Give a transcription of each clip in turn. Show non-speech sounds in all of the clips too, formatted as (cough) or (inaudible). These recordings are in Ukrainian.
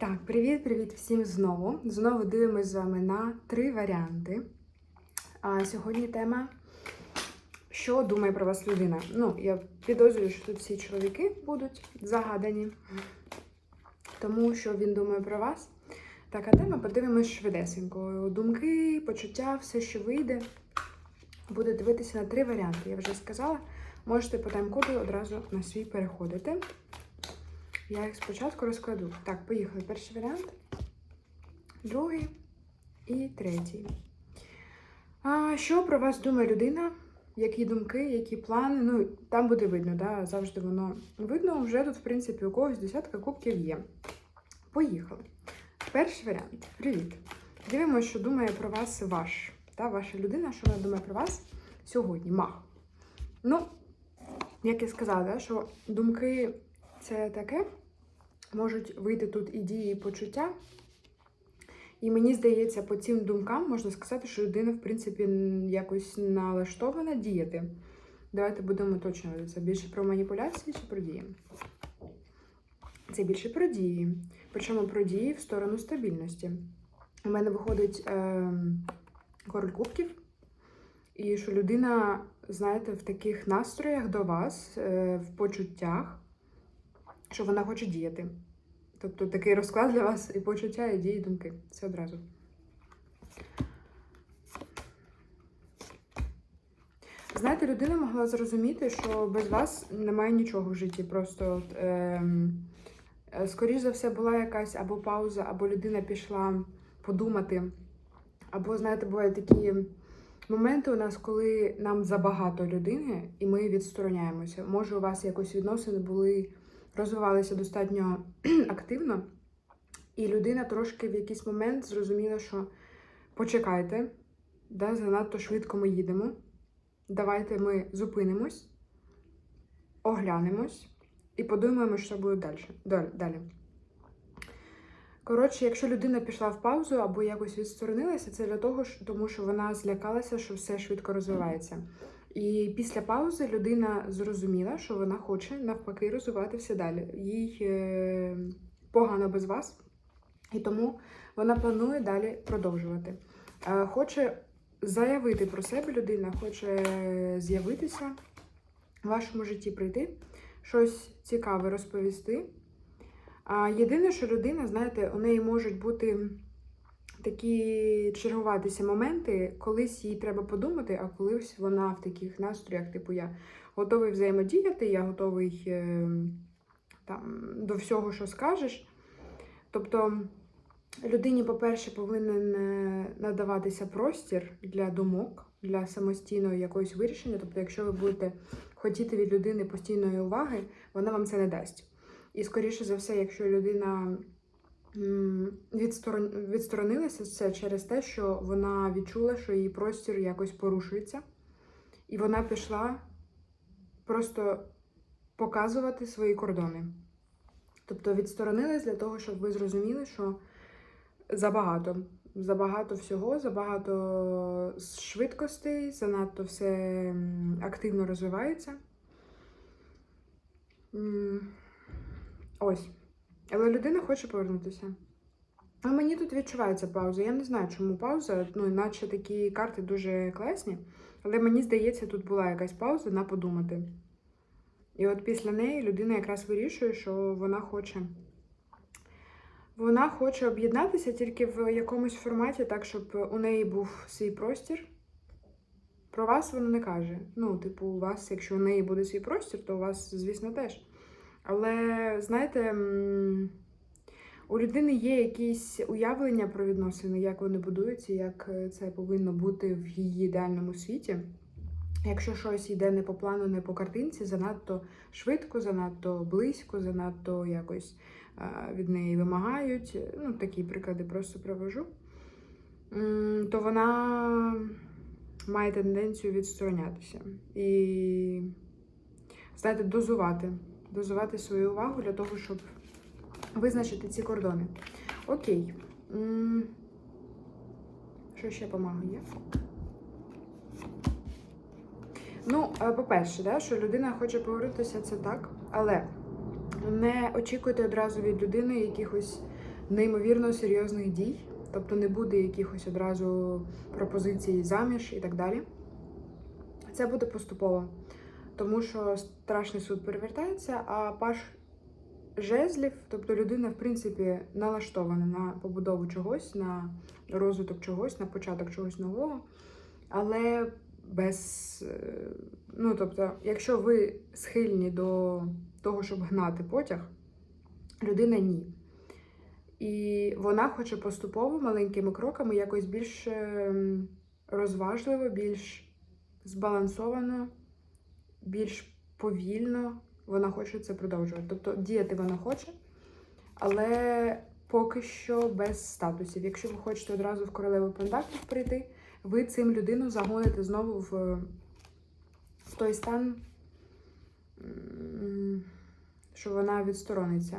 Так, привіт-привіт всім знову. Знову дивимось з вами на три варіанти. А сьогодні тема, що думає про вас людина. Ну, я підозрюю, що тут всі чоловіки будуть загадані, тому що він думає про вас. Така тема, подивимось швидесенько. Думки, почуття, все, що вийде. Буде дивитися на три варіанти. Я вже сказала. Можете по тайм-коду одразу на свій переходити. Я їх спочатку розкладу. Так, поїхали. Перший варіант, другий і третій. А, Що про вас думає людина? Які думки, які плани? Ну, там буде видно, да? завжди воно видно. Вже тут, в принципі, у когось десятка кубків є. Поїхали. Перший варіант. Привіт. Дивимося, що думає про вас ваш. Та, ваша людина, що вона думає про вас сьогодні. Мах. Ну, як я сказала, да, що думки це таке. Можуть вийти тут і дії, і почуття. І мені здається, по цим думкам можна сказати, що людина, в принципі, якось налаштована діяти. Давайте будемо уточнювати. Це більше про маніпуляції чи про дії? Це більше про дії. Причому про дії в сторону стабільності. У мене виходить е, король кубків, і що людина, знаєте, в таких настроях до вас, е, в почуттях що вона хоче діяти. Тобто такий розклад для вас і почуття, і дії, і думки. Все одразу. Знаєте, людина могла зрозуміти, що без вас немає нічого в житті. Просто, от, е, скоріш за все, була якась або пауза, або людина пішла подумати. Або, знаєте, бувають такі моменти у нас, коли нам забагато людини, і ми відстороняємося. Може, у вас якось відносини були розвивалися достатньо (clears throat) активно, і людина трошки в якийсь момент зрозуміла, що почекайте, да, занадто швидко ми їдемо. Давайте ми зупинимось, оглянемось і подумаємо, що буде далі. далі. Коротше, якщо людина пішла в паузу або якось відсторонилася, це для того, тому що вона злякалася, що все швидко розвивається. І після паузи людина зрозуміла, що вона хоче навпаки розвиватися далі. Їй е, погано без вас, і тому вона планує далі продовжувати. Е, хоче заявити про себе людина, хоче з'явитися в вашому житті прийти, щось цікаве розповісти. А єдине, що людина, знаєте, у неї можуть бути такі чергуватися моменти, колись їй треба подумати, а колись вона в таких настроях, типу, я готовий взаємодіяти, я готовий е, там, до всього, що скажеш. Тобто людині, по-перше, повинен е, надаватися простір для думок, для самостійного якогось вирішення. Тобто, якщо ви будете хотіти від людини постійної уваги, вона вам це не дасть. І, скоріше за все, якщо людина. Відсторонилася це через те, що вона відчула, що її простір якось порушується, і вона пішла просто показувати свої кордони. Тобто відсторонилась для того, щоб ви зрозуміли, що забагато. Забагато всього, забагато швидкостей, занадто все активно розвивається. Ось. Але людина хоче повернутися. А мені тут відчувається пауза. Я не знаю, чому пауза. Ну, іначе такі карти дуже класні. Але мені здається, тут була якась пауза на подумати. І от після неї людина якраз вирішує, що вона хоче. Вона хоче об'єднатися тільки в якомусь форматі, так, щоб у неї був свій простір. Про вас вона не каже. Ну, типу, у вас, якщо у неї буде свій простір, то у вас, звісно, теж. Але, знаєте, у людини є якісь уявлення про відносини, як вони будуються, як е, це повинно бути в її ідеальному світі. Якщо щось йде не по плану, не по картинці, занадто швидко, занадто близько, занадто якось від неї вимагають, ну, такі приклади просто привожу, то вона має тенденцію відсторонятися і, знаєте, дозувати дозувати свою увагу для того, щоб визначити ці кордони. Окей. Що ще допомагає? Ну, е, по-перше, да, що людина хоче повернутися, це так, але не очікуйте одразу від людини якихось неймовірно серйозних дій, тобто не буде якихось одразу пропозицій заміж і так далі. Це буде поступово, тому що страшний суд перевертається, а паш жезлів, тобто людина, в принципі, налаштована на побудову чогось, на розвиток чогось, на початок чогось нового, але без. е, Ну, тобто, якщо ви схильні до того, щоб гнати потяг, людина ні. І вона хоче поступово маленькими кроками якось більш ем, розважливо, більш збалансовано, більш повільно вона хоче це продовжувати. Тобто діяти вона хоче, але поки що без статусів. Якщо ви хочете одразу в королеву пентаклів прийти, ви цим людину загоните знову в, в той стан, що вона відсторониться.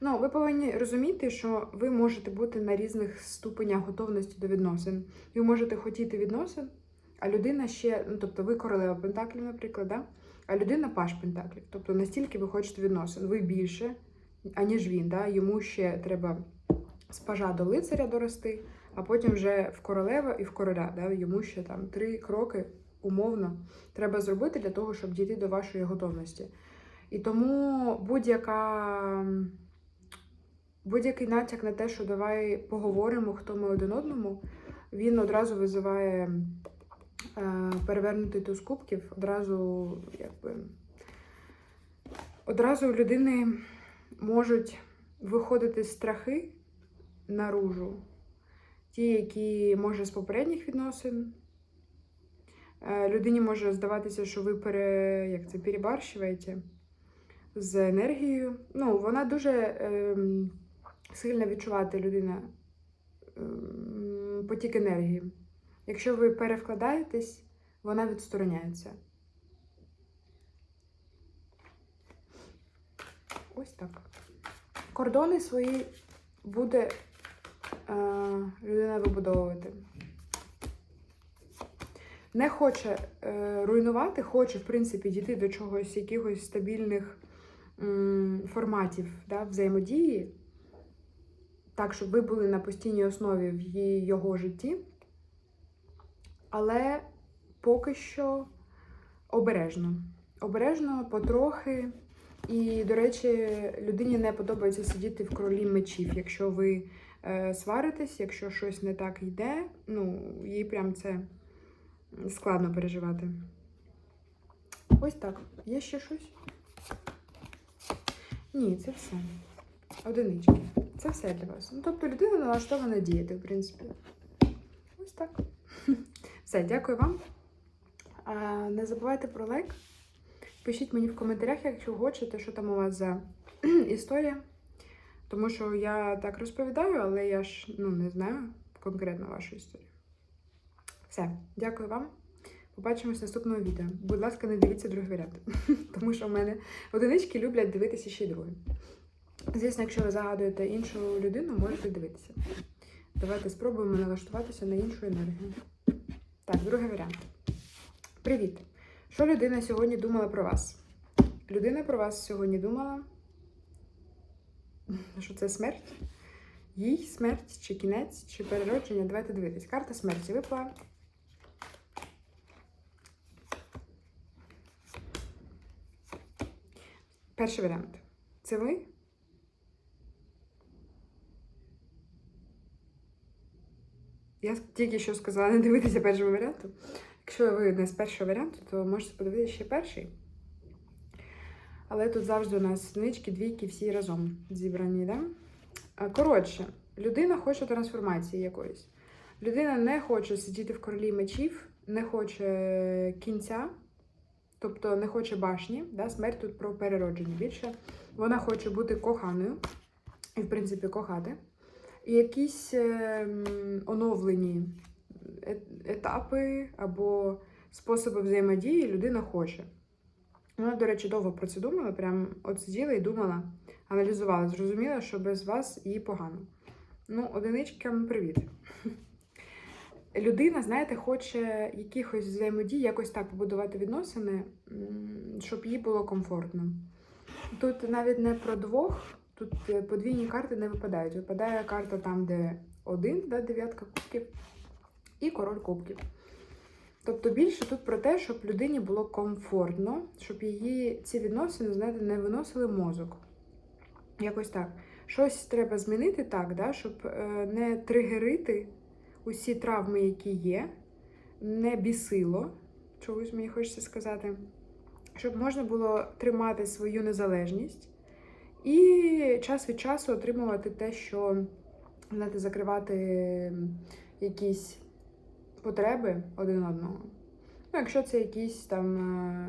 Ну, ви повинні розуміти, що ви можете бути на різних ступенях готовності до відносин. Ви можете хотіти відносин, а людина ще, ну тобто ви королева Пентаклів, наприклад, да? а людина паш Пентаклів. Тобто настільки ви хочете відносин, ви більше, аніж він. Да? Йому ще треба з пажа до лицаря дорости, а потім вже в королева і в короля. Да? Йому ще там три кроки умовно треба зробити для того, щоб дійти до вашої готовності. І тому будь-яка. Будь-який натяк на те, що давай поговоримо, хто ми один одному, він одразу визиває перевернутий туз кубків, одразу, якби, одразу у людини можуть виходити страхи наружу, ті, які може з попередніх відносин. Е, людині може здаватися, що ви пере, як це, перебарщуєте з енергією. Ну, вона дуже. ем, сильно відчувати людина ем, потік енергії. Якщо ви перевкладаєтесь, вона відстороняється. Ось так. Кордони свої буде е, людина вибудовувати. Не хоче е, руйнувати, хоче, в принципі, дійти до чогось, якихось стабільних м, форматів да, взаємодії так, щоб ви були на постійній основі в її, його житті. Але поки що обережно. Обережно, потрохи. І, до речі, людині не подобається сидіти в королі мечів. Якщо ви е, сваритесь, якщо щось не так йде, ну, їй прям це складно переживати. Ось так. Є ще щось? Ні, це все. Одинички. Це все для вас. Ну, тобто людина налаштована діяти, в принципі. Ось так. (laughs) Все, дякую вам. Не забувайте про лайк. Пишіть мені в коментарях, якщо хочете, що там у вас за (clears throat) історія. Тому що я так розповідаю, але я ж ну, не знаю конкретно вашу історію. Все, дякую вам. Побачимось в наступному відео. Будь ласка, не дивіться другий варіант. (laughs) Тому що в мене одинички люблять дивитися ще й другий. Звісно, якщо ви загадуєте іншу людину, можете дивитися. Давайте спробуємо налаштуватися на іншу енергію. Так, другий варіант. Привіт! Що людина сьогодні думала про вас? Людина про вас сьогодні думала, що це смерть? Їй смерть, чи кінець, чи переродження. Давайте дивитись. Карта смерті випала. Перший варіант. Це ви? Я тільки що сказала не дивитися першого варіанту. Якщо ви не з першого варіанту, то можете подивитися ще перший. Але тут завжди у нас одинички, двійки, всі разом зібрані, да? Коротше, людина хоче трансформації якоїсь. Людина не хоче сидіти в королі мечів, не хоче кінця, тобто не хоче башні. Да? Смерть тут про переродження більше. Вона хоче бути коханою і, в принципі, кохати. Якісь ем, оновлені е- етапи або способи взаємодії людина хоче. Вона, до речі, довго про це думала, прям от сиділа і думала, аналізувала, зрозуміла, що без вас їй погано. Ну, одиничкам привіт. (laughs) Людина, знаєте, хоче якихось взаємодій, якось так побудувати відносини, щоб їй було комфортно. Тут навіть не про двох, тут е, подвійні карти не випадають. Випадає карта там, де один, да, дев'ятка кубків, і король кубків. Тобто більше тут про те, щоб людині було комфортно, щоб її ці відносини, знаєте, не виносили мозок. Якось так. Щось треба змінити так, да, щоб е, не тригерити усі травми, які є, не бісило, чогось мені хочеться сказати, щоб можна було тримати свою незалежність і час від часу отримувати те, що знаєте, закривати якісь потреби один одного. Ну, якщо це якісь там е,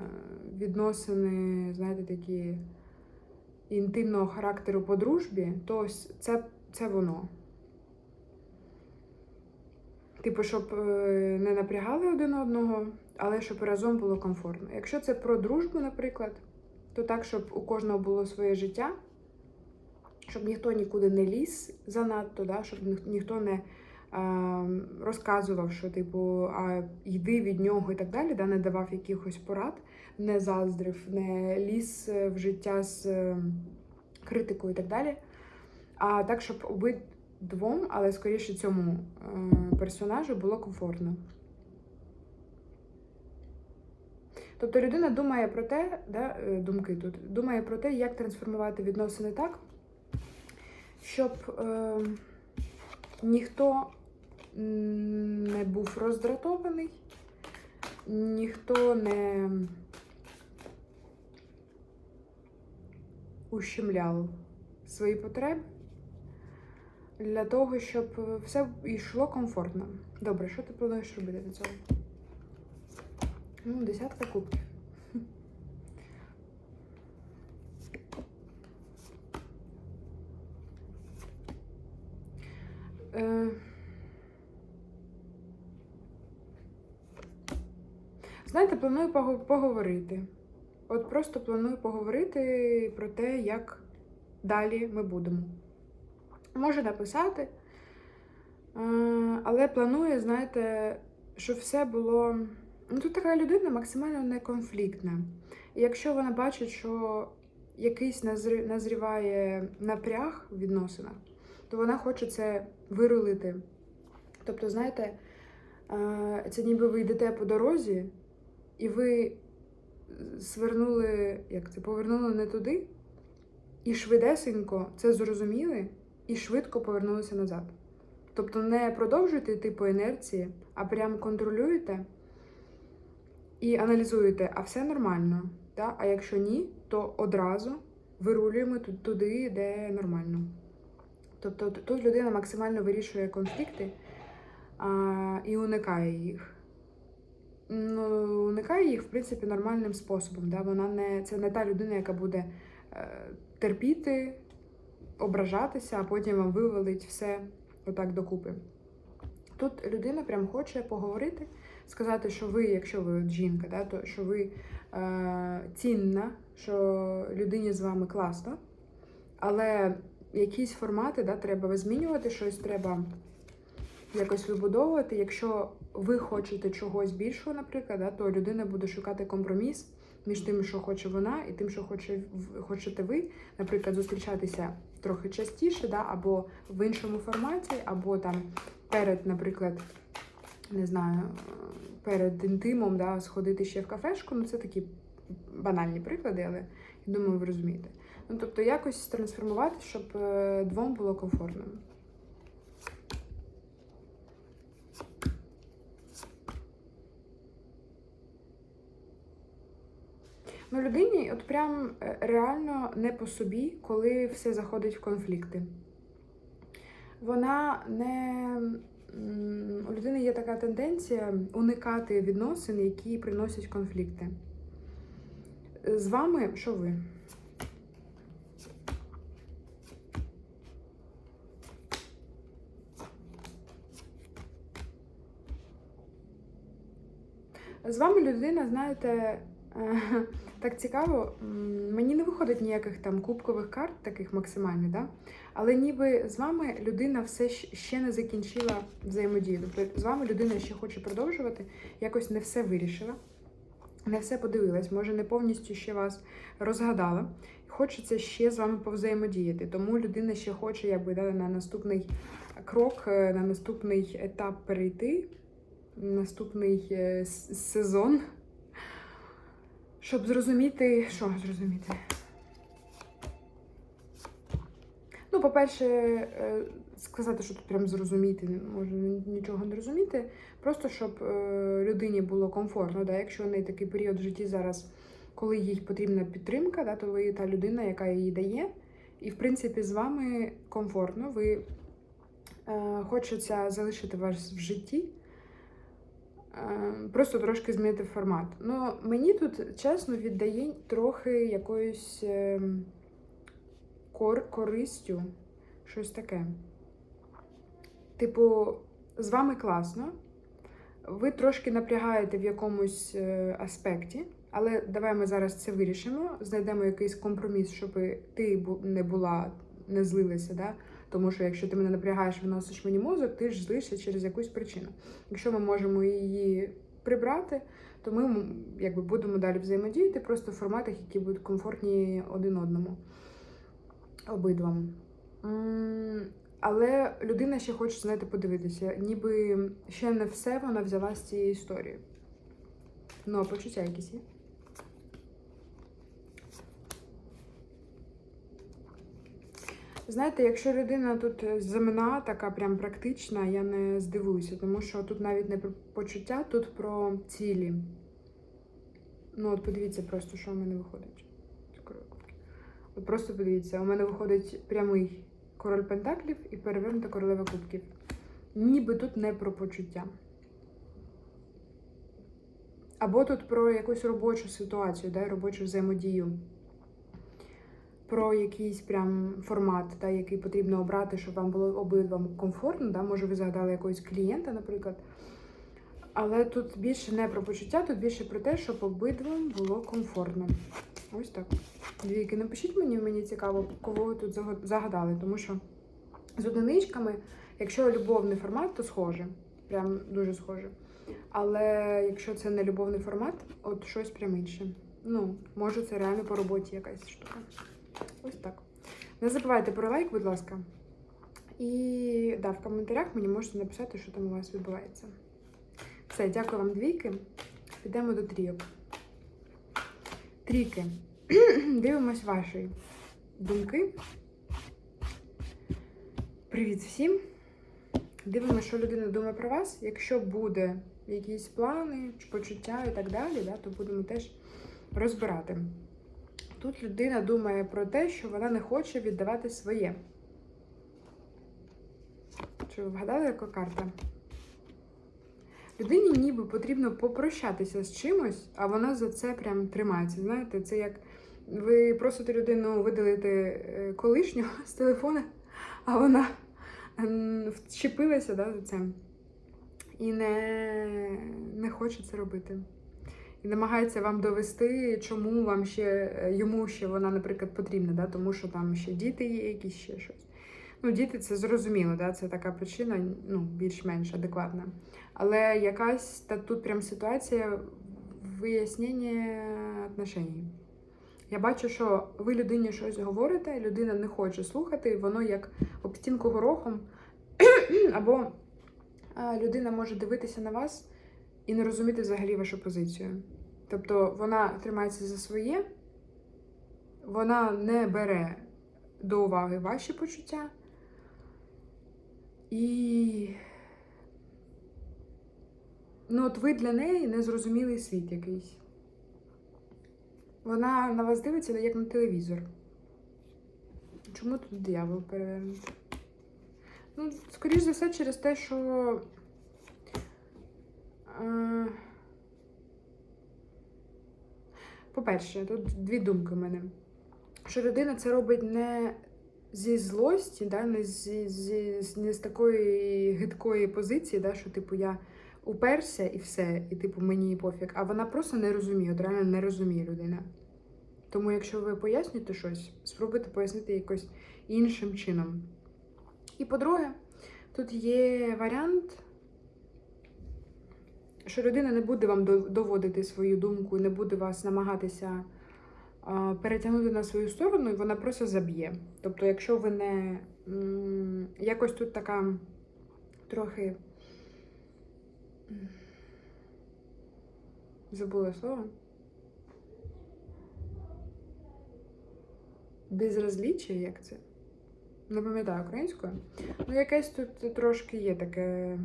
відносини, знаєте, такі інтимного характеру по дружбі, то ось це, це воно. Типу, щоб е, не напрягали один одного, але щоб разом було комфортно. Якщо це про дружбу, наприклад, то так, щоб у кожного було своє життя, щоб ніхто нікуди не ліз занадто, да? щоб ніхто не а, розказував, що типу, а йди від нього і так далі, да? не давав якихось порад, не заздрив, не ліз е, в життя з е, критикою і так далі. А так, щоб обидвом, але скоріше цьому е, персонажу було комфортно. Тобто людина думає про те, да, е, думки тут, думає про те, як трансформувати відносини так, щоб е, ніхто не був роздратований, ніхто не ущемляв свої потреби для того, щоб все йшло комфортно. Добре, що ти плануєш робити для цього? Ну, десятка кубків. Е, Знаєте, планую поговорити. От просто планую поговорити про те, як далі ми будемо. Може написати, е, але планую, знаєте, щоб все було. Ну, тут така людина максимально неконфліктна. І якщо вона бачить, що якийсь назрі- назріває напряг в відносинах, то вона хоче це вирулити. Тобто, знаєте, е, це ніби ви йдете по дорозі, і ви свернули, як це, повернули не туди, і швидесенько це зрозуміли, і швидко повернулися назад. Тобто не продовжуйте йти по інерції, а прям контролюєте і аналізуєте, а все нормально. Да? А якщо ні, то одразу вирулюємо туди, де нормально. Тобто тут людина максимально вирішує конфлікти а, і уникає їх. Ну, уникає їх, в принципі, нормальним способом. Да? Вона не, це не та людина, яка буде е, терпіти, ображатися, а потім вам вивалить все отак докупи. Тут людина прям хоче поговорити, сказати, що ви, якщо ви от жінка, да, то що ви е, цінна, що людині з вами класно, але якісь формати да, треба змінювати, щось треба якось вибудовувати. Якщо ви хочете чогось більшого, наприклад, да, то людина буде шукати компроміс між тим, що хоче вона, і тим, що хоче, хочете ви, наприклад, зустрічатися трохи частіше, да, або в іншому форматі, або там перед, наприклад, не знаю, перед інтимом, да, сходити ще в кафешку. Ну, це такі банальні приклади, але я думаю, ви розумієте. Ну, тобто, якось трансформувати, щоб е, двом було комфортно. Ну, людині от прям е, реально не по собі, коли все заходить в конфлікти. Вона не. У людини є така тенденція уникати відносин, які приносять конфлікти. З вами що ви? З вами людина, знаєте, е, так цікаво, мені не виходить ніяких там кубкових карт, таких максимальних, да? Але ніби з вами людина все ще не закінчила взаємодію. Тобто з вами людина ще хоче продовжувати, якось не все вирішила, не все подивилась, може не повністю ще вас розгадала. хочеться ще з вами повзаємодіяти. Тому людина ще хоче якби, да, на наступний крок, е, на наступний етап перейти, наступний е, сезон, щоб зрозуміти, що зрозуміти. Ну, по-перше, е, сказати, що тут прям зрозуміти, може нічого не розуміти. Просто щоб е, людині було комфортно. Да? Якщо в неї такий період в житті зараз, коли їй потрібна підтримка, да, то ви та людина, яка її дає. І, в принципі, з вами комфортно. Ви е, хочеться залишити вас в житті. Е, Просто трошки змінити формат. Ну, мені тут, чесно, віддає трохи якоюсь ем, кор, користю, щось таке. Типу, з вами класно, ви трошки напрягаєте в якомусь е, аспекті, але давай ми зараз це вирішимо, знайдемо якийсь компроміс, щоб ти не була, не злилася. Да? Тому що якщо ти мене напрягаєш, виносиш мені мозок, ти ж злишся через якусь причину. Якщо ми можемо її прибрати, то ми якби, будемо далі взаємодіяти просто в форматах, які будуть комфортні один одному обидвам. Але людина ще хоче, знаєте, подивитися, ніби ще не все вона взяла з цієї історії. Ну, а почуття якісь є. Знаєте, якщо людина тут замина така прям практична, я не здивуюся, тому що тут навіть не про почуття, тут про цілі. Ну, от подивіться просто, що в мене виходить. Просто подивіться, у мене виходить прямий король пентаклів і перевернута королева кубків. Ніби тут не про почуття. Або тут про якусь робочу ситуацію, да, робочу взаємодію. Про якийсь прям формат, да, який потрібно обрати, щоб вам було обидвам комфортно. Да? Може, ви згадали якогось клієнта, наприклад. Але тут більше не про почуття, тут більше про те, щоб обидвам було комфортно. Ось так. Двійки, напишіть мені, мені цікаво, кого ви тут загадали, тому що з одиничками, якщо любовний формат, то схоже. Прям дуже схоже. Але якщо це не любовний формат, от щось прям інше. Ну, може, це реально по роботі якась штука. Ось так. Не забувайте про лайк, будь ласка. І да, в коментарях мені можете написати, що там у вас відбувається. Все, дякую вам, двійки. Підемо до трійок. Трійки. (clears throat) Дивимось ваші думки. Привіт всім! Дивимося, що людина думає про вас. Якщо буде якісь плани, почуття і так далі, да, то будемо теж розбирати. Тут людина думає про те, що вона не хоче віддавати своє. Чи ви вгадали, яка карта? Людині ніби потрібно попрощатися з чимось, а вона за це прям тримається. Знаєте, це як ви просите людину видалити е, колишнього з телефона, а вона вчепилася да, за це і не, не хоче це робити. І намагається вам довести, чому вам ще йому ще вона, наприклад, потрібна, да? тому що там ще діти є, якісь ще щось. Ну, діти це зрозуміло, да? це така причина, ну, більш-менш адекватна. Але якась та тут прям ситуація вияснення отношень. Я бачу, що ви людині щось говорите, людина не хоче слухати, воно як об стінку горохом, (clears throat) або людина може дивитися на вас і не розуміти взагалі вашу позицію. Тобто вона тримається за своє, вона не бере до уваги ваші почуття. І ну, от ви для неї незрозумілий світ якийсь. Вона на вас дивиться як на телевізор. Чому тут диявол перевернутий? Ну, скоріш за все, через те, що. Е, По-перше, тут дві думки в мене. Що людина це робить не зі злості, да, не, зі, зі, не з такої гидкої позиції, да, що типу я уперся і все, і типу мені пофіг, а вона просто не розуміє, от реально не розуміє людина. Тому, якщо ви пояснюєте щось, спробуйте пояснити якось іншим чином. І по-друге, тут є варіант, що людина не буде вам доводити свою думку, не буде вас намагатися перетягнути на свою сторону, і вона просто заб'є. Тобто, якщо ви не якось тут така трохи. Забула слово. Безразліччя, як це? Не пам'ятаю українською. Ну, якесь тут трошки є таке. Е,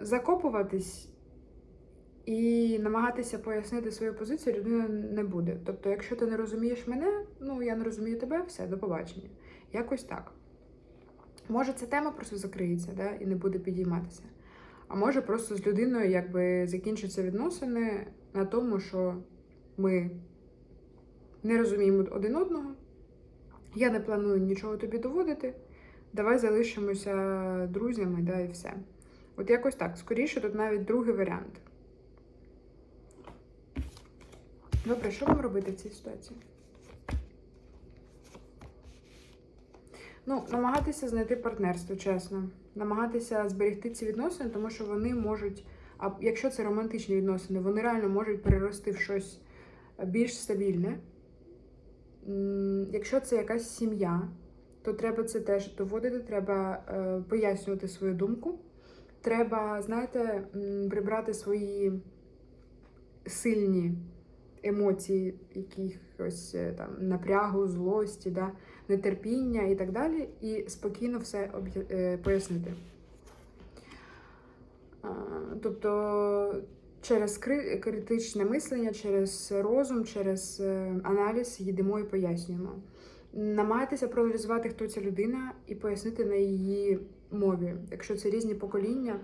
Закопуватись і намагатися пояснити свою позицію людина не буде. Тобто, якщо ти не розумієш мене, ну я не розумію тебе, все, до побачення. Якось так. Може, ця тема просто закриється да, і не буде підійматися. А може, просто з людиною якби закінчаться відносини на тому, що ми не розуміємо один одного. Я не планую нічого тобі доводити. Давай залишимося друзями, да, і все. От якось так. Скоріше, тут навіть другий варіант. Добре, що вам робити в цій ситуації? Ну, намагатися знайти партнерство, чесно. Намагатися зберегти ці відносини, тому що вони можуть, а якщо це романтичні відносини, вони реально можуть перерости в щось більш стабільне. Якщо це якась сім'я, то треба це теж доводити, треба е, пояснювати свою думку. Треба, знаєте, прибрати свої сильні емоції, якихось е, там напрягу, злості, да, нетерпіння і так далі, і спокійно все е, пояснити. Тобто через критичне мислення, через розум, через е, аналіз їдемо і пояснюємо. Намагайтеся проаналізувати, хто ця людина, і пояснити на її мові. Якщо це різні покоління,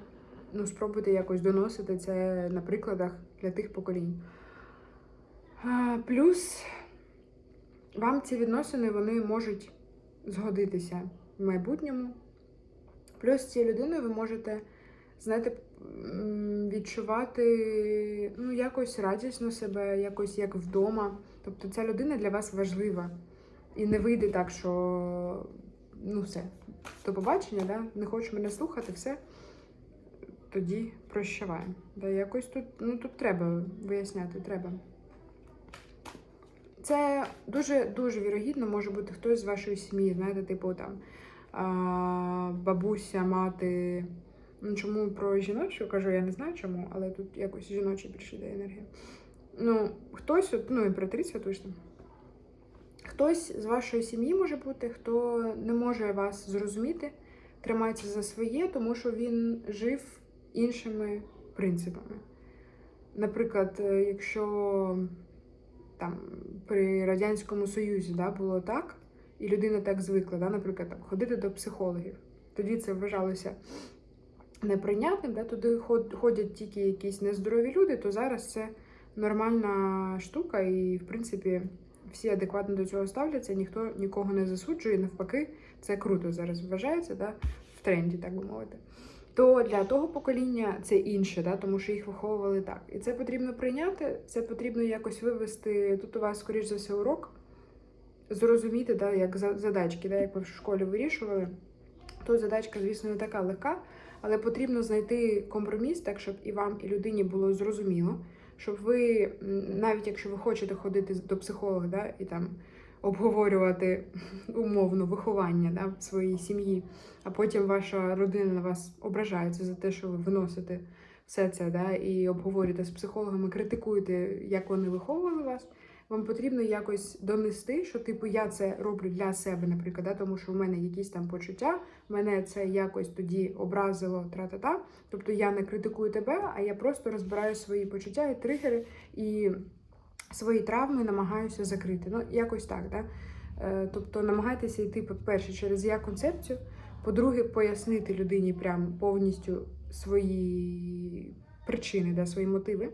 ну спробуйте якось доносити це на прикладах для тих поколінь. А, Плюс вам ці відносини вони можуть згодитися в майбутньому. Плюс цією людиною ви можете, знаєте, відчувати ну, якось радісно себе, якось як вдома. Тобто ця людина для вас важлива. І не вийде так, що ну все, до побачення, да? не хочеш мене слухати, все. Тоді прощавай. Да, якось тут, ну, тут треба виясняти, треба. Це дуже дуже вірогідно може бути хтось з вашої сім'ї, знаєте, типу там бабуся, мати. Ну, чому про жіночу кажу, я не знаю чому, але тут якось жіночі більше йде енергія. Ну, хтось, ну, імператриця точно. Хтось з вашої сім'ї може бути, хто не може вас зрозуміти, тримається за своє, тому що він жив іншими принципами. Наприклад, е, якщо там при Радянському Союзі да, було так, і людина так звикла, да, наприклад, там, ходити до психологів. Тоді це вважалося неприйнятним, да, туди ходять тільки якісь нездорові люди, то зараз це нормальна штука, і, в принципі, всі адекватно до цього ставляться, ніхто нікого не засуджує, навпаки, це круто зараз вважається, да, в тренді, так би мовити. То для того покоління це інше, да, тому що їх виховували так. І це потрібно прийняти, це потрібно якось вивести. Тут у вас, скоріш за все, урок, зрозуміти, да, як задачки, да, як ви в школі вирішували. То задачка, звісно, не така легка, але потрібно знайти компроміс, так щоб і вам, і людині було зрозуміло, щоб ви, навіть якщо ви хочете ходити до психолога, да, і там обговорювати умовно виховання да, в своїй сім'ї, а потім ваша родина на вас ображається за те, що ви виносите все це, да, і обговорюєте з психологами, критикуєте, як вони виховували вас. Вам потрібно якось донести, що типу я це роблю для себе, наприклад, да, тому що в мене якісь там почуття, мене це якось тоді образило тра-та-та. Тобто я не критикую тебе, а я просто розбираю свої почуття і тригери і свої травми намагаюся закрити. Ну, якось так, да? Е, Тобто намагайтеся йти, по-перше, через я концепцію, по-друге, пояснити людині прям повністю свої причини, да, свої мотиви.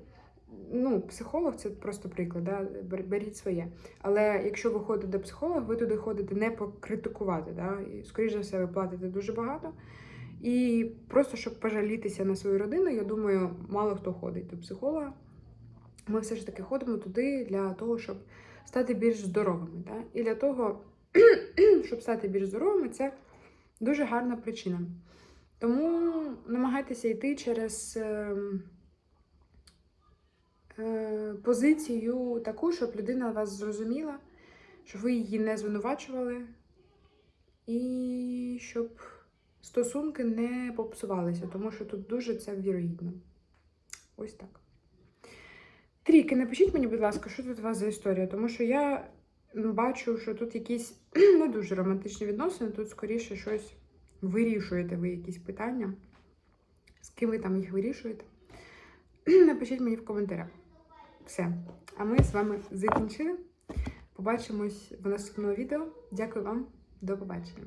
Ну, психолог це просто приклад, да? беріть своє. Але якщо ви ходите до психолога, ви туди ходите не покритикувати. Да? І, скоріш за все, ви платите дуже багато. І просто щоб пожалітися на свою родину, я думаю, мало хто ходить до психолога. Ми все ж таки ходимо туди для того, щоб стати більш здоровими. Да? І для того, (clears throat) щоб стати більш здоровими, це дуже гарна причина. Тому намагайтеся йти через ем, позицію таку, щоб людина вас зрозуміла, щоб ви її не звинувачували, і щоб стосунки не попсувалися, тому що тут дуже це вірогідно. Ось так. Трійки, напишіть мені, будь ласка, що тут у вас за історія, тому що я бачу, що тут якісь (clears throat) не дуже романтичні відносини, тут скоріше щось вирішуєте ви якісь питання. З ким ви там їх вирішуєте? (clears throat) Напишіть мені в коментарях. Все. А ми з вами закінчили. Побачимось в наступному відео. Дякую вам. До побачення.